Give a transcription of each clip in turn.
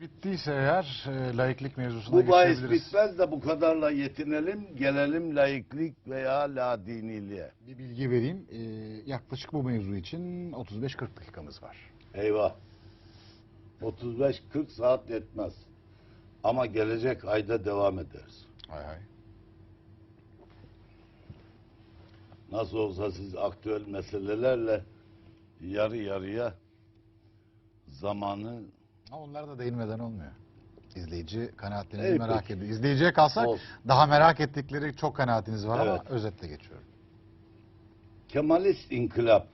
bittiyse eğer e, laiklik mevzusuna Bu bahis geçebiliriz. bitmez de bu kadarla yetinelim. Gelelim laiklik veya la diniliğe. Bir bilgi vereyim. E, yaklaşık bu mevzu için 35-40 dakikamız var. Eyvah. 35-40 saat yetmez. Ama gelecek ayda devam ederiz. Hay hay. Nasıl olsa siz aktüel meselelerle yarı yarıya zamanı Ama onlara da değinmeden olmuyor. İzleyici kanaatlerinizi İyi, merak ediyor. İzleyiciye kalsak Olsun. daha merak ettikleri çok kanaatiniz var ama Evet. özetle geçiyorum. Kemalist inkılap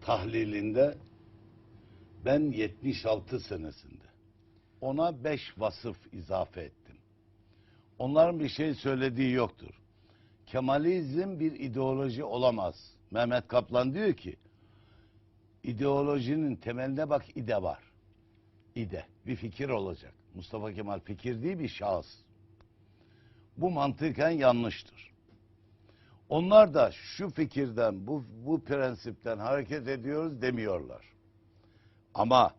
tahlilinde ben 76 senesinde ona 5 vasıf izafe ettim. Onların bir şey söylediği yoktur. Kemalizm bir ideoloji olamaz. Mehmet Kaplan diyor ki ideolojinin temelinde bak ide var. İde bir fikir olacak. Mustafa Kemal fikir değil bir şahıs. Bu mantıken yanlıştır. Onlar da şu fikirden, bu, bu prensipten hareket ediyoruz demiyorlar. Ama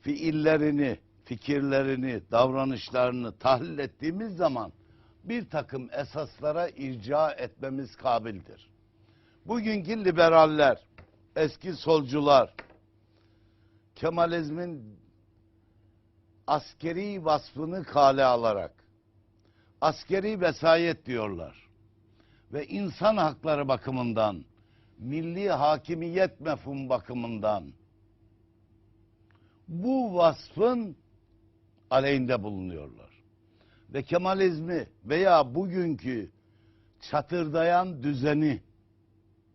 fiillerini, fikirlerini, davranışlarını tahlil ettiğimiz zaman bir takım esaslara irca etmemiz kabildir. Bugünkü liberaller, eski solcular, Kemalizmin askeri vasfını kale alarak askeri vesayet diyorlar ve insan hakları bakımından, milli hakimiyet mefhum bakımından bu vasfın aleyhinde bulunuyorlar. Ve Kemalizmi veya bugünkü çatırdayan düzeni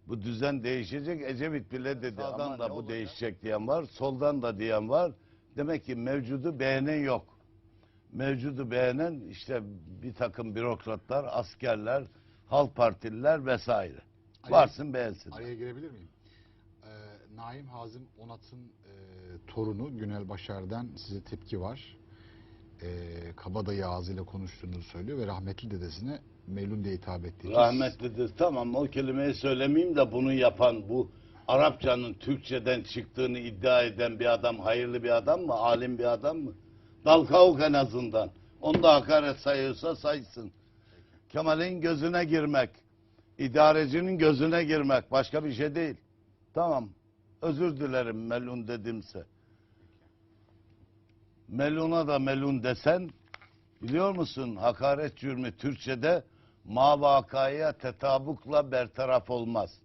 bu düzen değişecek. Ecevit bile dedi. Sağdan da bu değişecek diyen var. Soldan da diyen var. Demek ki mevcudu beğenen yok. Mevcudu beğenen işte bir takım bürokratlar, askerler, halk partililer vesaire. Ali- Varsın beğensin. Araya girebilir miyim? Ee, Naim Hazım Onat'ın e, torunu Günel Başar'dan size tepki var. Ee, kabadayı ağzıyla konuştuğunu söylüyor ve rahmetli dedesine Melun diye hitap ettiği için- Rahmetlidir. Tamam o kelimeyi söylemeyeyim de bunu yapan bu Arapçanın Türkçeden çıktığını iddia eden bir adam hayırlı bir adam mı? Alim bir adam mı? Dal kavuk en azından. Onda hakaret sayıyorsa saysın. Kemal'in gözüne girmek, idarecinin gözüne girmek başka bir şey değil. Tamam. Özür dilerim melun dedimse. Meluna da melun desen biliyor musun hakaret cürmü Türkçe'de ma vakaya tetabukla bertaraf olmaz.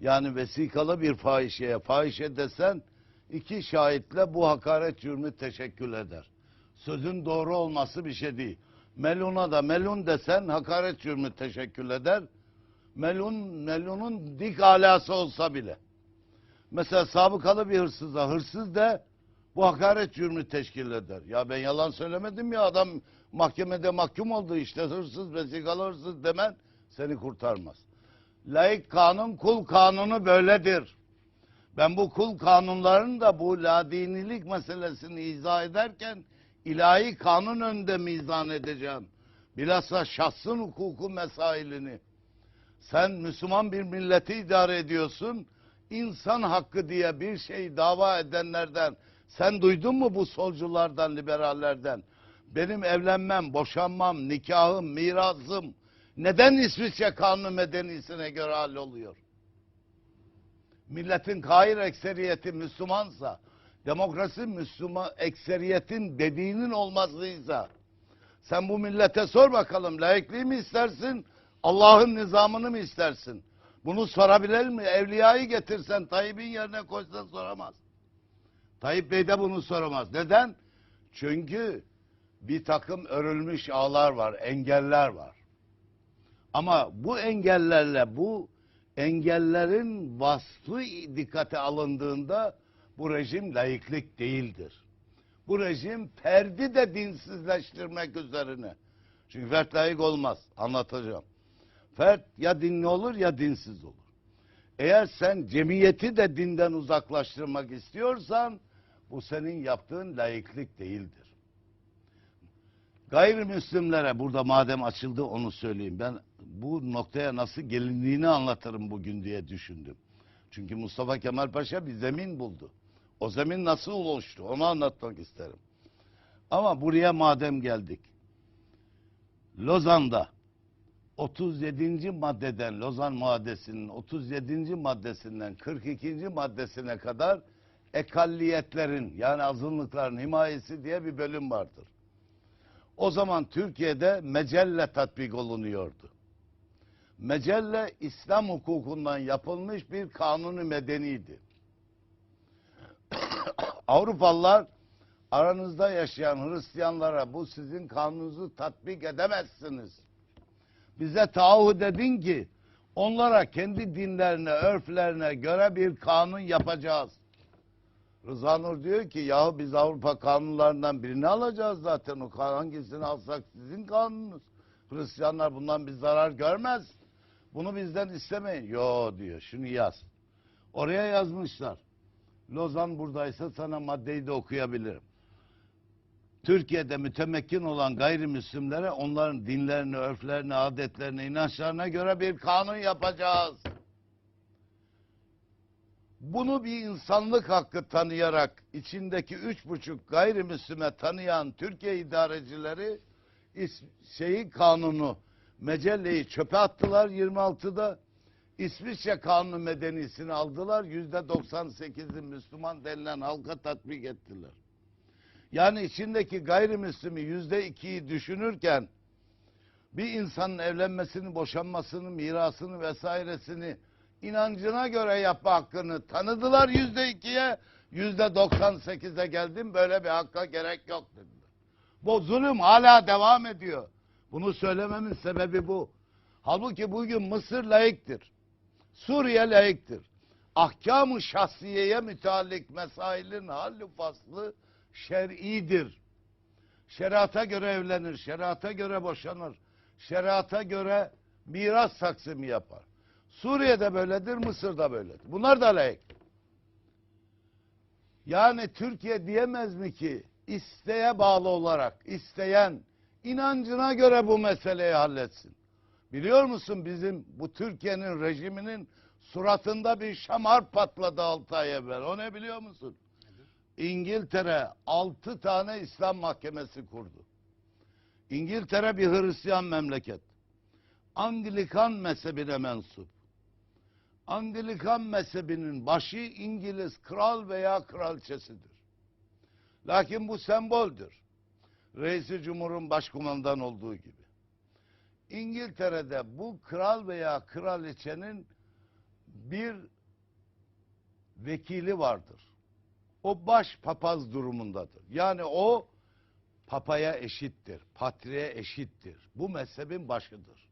Yani vesikalı bir fahişeye fahişe desen iki şahitle bu hakaret cürmü teşekkül eder. Sözün doğru olması bir şey değil. Meluna da melun desen hakaret cürmü teşekkül eder. Melun, melunun dik alası olsa bile. Mesela sabıkalı bir hırsıza hırsız de bu hakaret cürmü teşkil eder. Ya ben yalan söylemedim ya adam mahkemede mahkum oldu işte hırsız vesikalı hırsız demen seni kurtarmaz. Laik kanun kul kanunu böyledir. Ben bu kul kanunlarını da bu ladinilik meselesini izah ederken ilahi kanun önünde mizan edeceğim. Bilhassa şahsın hukuku mesailini. Sen Müslüman bir milleti idare ediyorsun. İnsan hakkı diye bir şey dava edenlerden sen duydun mu bu solculardan, liberallerden? Benim evlenmem, boşanmam, nikahım, mirasım neden İsviçre kanunu medenisine göre halloluyor? Milletin kahir ekseriyeti Müslümansa, demokrasi Müslüman ekseriyetin dediğinin olmazlıysa, sen bu millete sor bakalım layıklığı mı istersin, Allah'ın nizamını mı istersin? Bunu sorabilir mi? Evliyayı getirsen Tayyip'in yerine koysan soramaz. Tayyip Bey de bunu soramaz. Neden? Çünkü bir takım örülmüş ağlar var, engeller var. Ama bu engellerle bu engellerin vasfı dikkate alındığında bu rejim layıklık değildir. Bu rejim ferdi de dinsizleştirmek üzerine. Çünkü fert layık olmaz. Anlatacağım. Fert ya dinli olur ya dinsiz olur. Eğer sen cemiyeti de dinden uzaklaştırmak istiyorsan bu senin yaptığın layıklık değildir. Gayrimüslimlere burada madem açıldı onu söyleyeyim. Ben bu noktaya nasıl gelindiğini anlatırım bugün diye düşündüm. Çünkü Mustafa Kemal Paşa bir zemin buldu. O zemin nasıl oluştu onu anlatmak isterim. Ama buraya madem geldik. Lozan'da 37. maddeden Lozan Muadesi'nin 37. maddesinden 42. maddesine kadar ekalliyetlerin yani azınlıkların himayesi diye bir bölüm vardır. O zaman Türkiye'de mecelle tatbik olunuyordu. Mecelle İslam hukukundan yapılmış bir kanunu medeniydi. Avrupalılar aranızda yaşayan Hristiyanlara bu sizin kanununuzu tatbik edemezsiniz. Bize taahhüt edin ki onlara kendi dinlerine, örflerine göre bir kanun yapacağız. Rıza Nur diyor ki yahu biz Avrupa kanunlarından birini alacağız zaten. O hangisini alsak sizin kanununuz. Hristiyanlar bundan bir zarar görmez. Bunu bizden istemeyin. Yo diyor şunu yaz. Oraya yazmışlar. Lozan buradaysa sana maddeyi de okuyabilirim. Türkiye'de mütemekkin olan gayrimüslimlere onların dinlerini, örflerini, adetlerini, inançlarına göre bir kanun yapacağız. Bunu bir insanlık hakkı tanıyarak içindeki üç buçuk gayrimüslime tanıyan Türkiye idarecileri şeyi kanunu mecelleyi çöpe attılar 26'da. İsviçre kanunu medenisini aldılar. Yüzde 98'i Müslüman denilen halka tatbik ettiler. Yani içindeki gayrimüslimi yüzde ikiyi düşünürken bir insanın evlenmesini, boşanmasını, mirasını vesairesini inancına göre yapma hakkını tanıdılar yüzde ikiye. Yüzde 98'e geldim böyle bir hakka gerek yok dediler. Bu zulüm hala devam ediyor. Bunu söylememin sebebi bu. Halbuki bugün Mısır layıktır. Suriye layıktır. Ahkam-ı şahsiyeye müteallik mesailin hallü faslı şer'idir. Şeriata göre evlenir, şeriata göre boşanır, şeriata göre miras taksimi yapar. Suriye'de böyledir, Mısır'da böyledir. Bunlar da layık. Yani Türkiye diyemez mi ki isteğe bağlı olarak isteyen inancına göre bu meseleyi halletsin. Biliyor musun bizim bu Türkiye'nin rejiminin suratında bir şamar patladı 6 ay evvel. O ne biliyor musun? İngiltere 6 tane İslam mahkemesi kurdu. İngiltere bir Hristiyan memleket. Anglikan mezhebine mensup. Anglikan mezhebinin başı İngiliz kral veya kralçesidir. Lakin bu semboldür. Reisi Cumhur'un başkumandan olduğu gibi. İngiltere'de bu kral veya kraliçenin bir vekili vardır. O baş papaz durumundadır. Yani o papaya eşittir, patriğe eşittir. Bu mezhebin başıdır.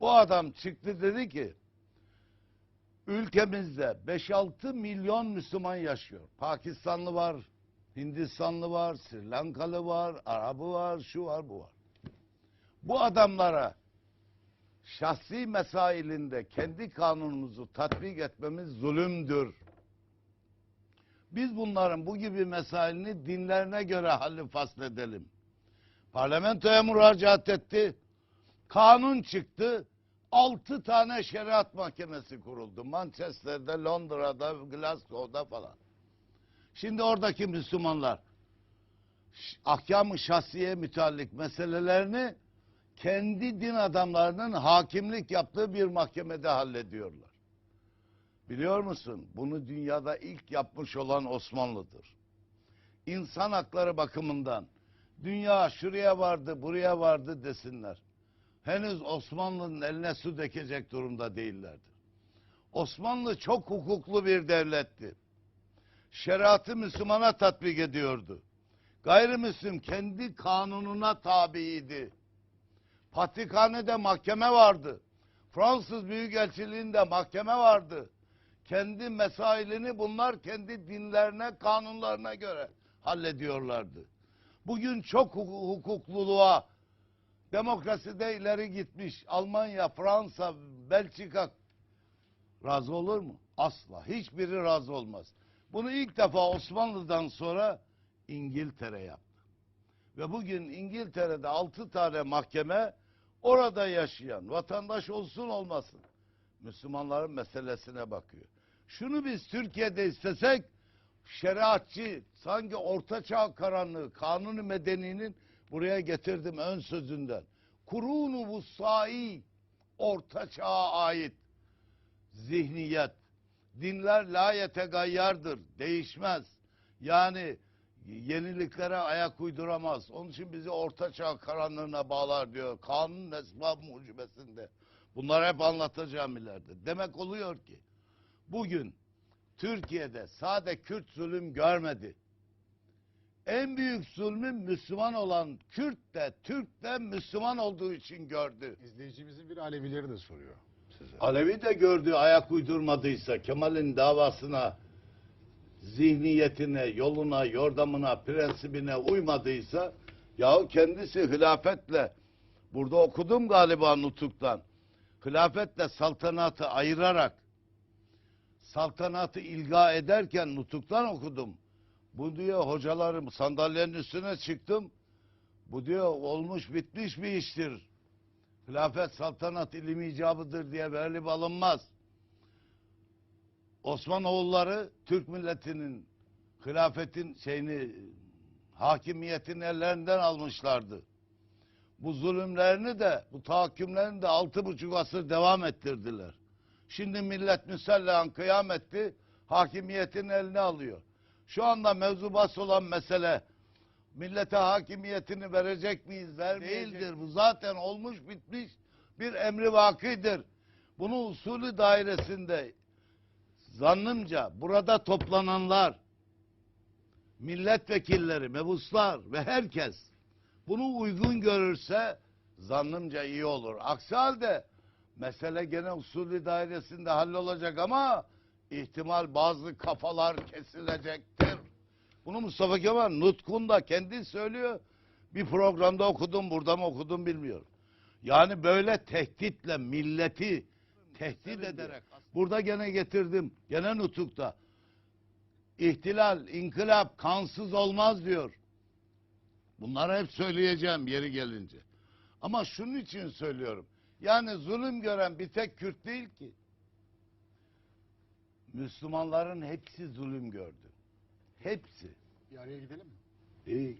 O adam çıktı dedi ki ülkemizde 5-6 milyon Müslüman yaşıyor. Pakistanlı var, Hindistanlı var, Sri Lankalı var, Arabı var, şu var, bu var. Bu adamlara şahsi mesailinde kendi kanunumuzu tatbik etmemiz zulümdür. Biz bunların bu gibi mesailini dinlerine göre halli fasledelim. Parlamentoya müracaat etti. Kanun çıktı. Altı tane şeriat mahkemesi kuruldu. Manchester'de, Londra'da, Glasgow'da falan. Şimdi oradaki Müslümanlar ahkam-ı şahsiye müteallik meselelerini kendi din adamlarının hakimlik yaptığı bir mahkemede hallediyorlar. Biliyor musun? Bunu dünyada ilk yapmış olan Osmanlı'dır. İnsan hakları bakımından dünya şuraya vardı, buraya vardı desinler. Henüz Osmanlı'nın eline su dökecek durumda değillerdi. Osmanlı çok hukuklu bir devletti. Şeriatı Müslümana tatbik ediyordu. Gayrimüslim kendi kanununa tabiydi. Patrikhanede mahkeme vardı. Fransız Büyükelçiliğinde mahkeme vardı. Kendi mesailini bunlar kendi dinlerine, kanunlarına göre hallediyorlardı. Bugün çok huku- hukukluluğa, demokraside ileri gitmiş Almanya, Fransa, Belçika razı olur mu? Asla. Hiçbiri razı olmaz. Bunu ilk defa Osmanlı'dan sonra İngiltere yaptı. Ve bugün İngiltere'de altı tane mahkeme orada yaşayan vatandaş olsun olmasın Müslümanların meselesine bakıyor. Şunu biz Türkiye'de istesek şeriatçı, sanki ortaçağ karanlığı, kanunu medeninin buraya getirdim ön sözünden. Kurunu bu sai, ortaçağa ait zihniyet. Dinler la yetegayyardır, değişmez. Yani yeniliklere ayak uyduramaz. Onun için bizi ortaçağ karanlığına bağlar diyor. Kanun esbab mucibesinde. Bunları hep anlatacağım ileride. Demek oluyor ki bugün Türkiye'de sade Kürt zulüm görmedi. En büyük zulmü Müslüman olan Kürt de Türk de Müslüman olduğu için gördü. İzleyicimizin bir Alevileri de soruyor size. Alevi de gördüğü ayak uydurmadıysa Kemal'in davasına, zihniyetine, yoluna, yordamına, prensibine uymadıysa yahu kendisi hilafetle burada okudum galiba nutuktan. Hilafetle saltanatı ayırarak saltanatı ilga ederken nutuktan okudum. Bu diyor hocalarım sandalyenin üstüne çıktım. Bu diyor olmuş bitmiş bir iştir. Hilafet saltanat ilim icabıdır diye verilip alınmaz. Osmanoğulları Türk milletinin hilafetin şeyini hakimiyetin ellerinden almışlardı. Bu zulümlerini de bu tahakkümlerini de altı buçuk asır devam ettirdiler. Şimdi millet müsellehan kıyam etti, hakimiyetin eline alıyor. Şu anda mevzu bahs olan mesele millete hakimiyetini verecek miyiz, vermeyecek değildir. Bu zaten olmuş bitmiş bir emri vakidir. Bunu usulü dairesinde zannımca burada toplananlar, milletvekilleri, mebuslar ve herkes bunu uygun görürse zannımca iyi olur. Aksi halde mesele gene usulü dairesinde hallolacak ama ihtimal bazı kafalar kesilecektir. Bunu Mustafa Kemal Nutkun kendi söylüyor. Bir programda okudum, burada mı okudum bilmiyorum. Yani böyle tehditle milleti tehdit ederek. Burada gene getirdim, gene nutukta. İhtilal, inkılap kansız olmaz diyor. Bunları hep söyleyeceğim yeri gelince. Ama şunun için söylüyorum. Yani zulüm gören bir tek Kürt değil ki. Müslümanların hepsi zulüm gördü. Hepsi. Bir araya gidelim mi? İyi.